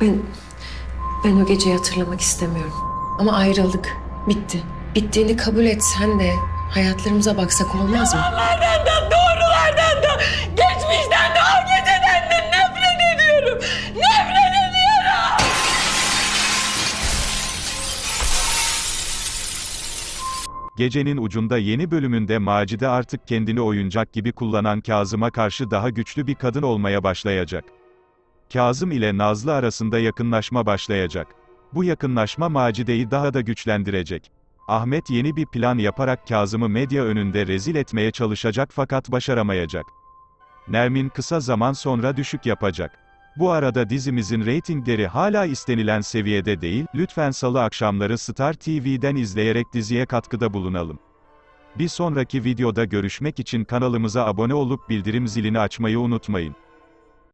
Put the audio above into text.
Ben, ben o geceyi hatırlamak istemiyorum. Ama ayrıldık. Bitti. Bittiğini kabul etsen de hayatlarımıza baksak olmaz mı? Yalanlardan da doğrulardan da geçmişten de o geceden de nefret ediyorum. Nefret ediyorum. Gecenin ucunda yeni bölümünde Macide artık kendini oyuncak gibi kullanan Kazım'a karşı daha güçlü bir kadın olmaya başlayacak. Kazım ile Nazlı arasında yakınlaşma başlayacak. Bu yakınlaşma Macide'yi daha da güçlendirecek. Ahmet yeni bir plan yaparak Kazım'ı medya önünde rezil etmeye çalışacak fakat başaramayacak. Nermin kısa zaman sonra düşük yapacak. Bu arada dizimizin reytingleri hala istenilen seviyede değil, lütfen salı akşamları Star TV'den izleyerek diziye katkıda bulunalım. Bir sonraki videoda görüşmek için kanalımıza abone olup bildirim zilini açmayı unutmayın.